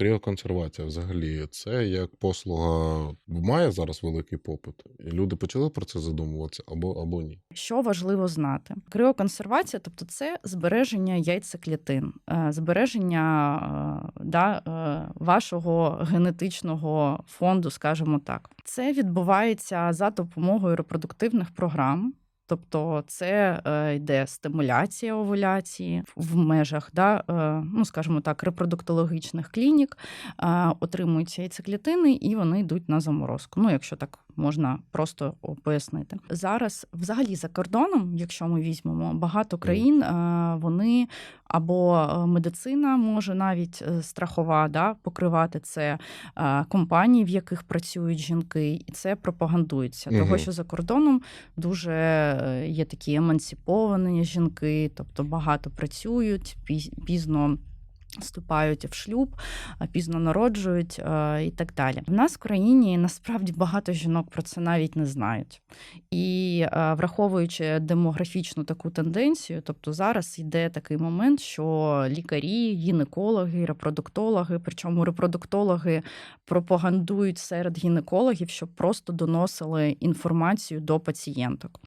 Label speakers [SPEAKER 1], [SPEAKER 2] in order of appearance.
[SPEAKER 1] Кріоконсервація взагалі це як послуга має зараз великий попит. І люди почали про це задумуватися або, або ні.
[SPEAKER 2] Що важливо знати? Криоконсервація, тобто це збереження яйцеклітин, е, збереження е, да, е, вашого генетичного фонду, скажімо так. Це відбувається за допомогою репродуктивних програм. Тобто це е, йде стимуляція овуляції в межах, да, е, ну скажімо так, репродуктологічних клінік, е, отримуються яйцеклітини і вони йдуть на заморозку. Ну, якщо так можна просто пояснити. Зараз, взагалі, за кордоном, якщо ми візьмемо, багато країн е, вони або е, медицина може навіть е, страхова да, покривати це компанії, в яких працюють жінки, і це пропагандується. Того, що за кордоном дуже є такі емансиповані жінки, тобто багато працюють, пізно. Вступають в шлюб, пізно народжують і так далі. В нас в країні насправді багато жінок про це навіть не знають. І враховуючи демографічну таку тенденцію, тобто зараз йде такий момент, що лікарі, гінекологи, репродуктологи, причому репродуктологи пропагандують серед гінекологів, щоб просто доносили інформацію до пацієнток.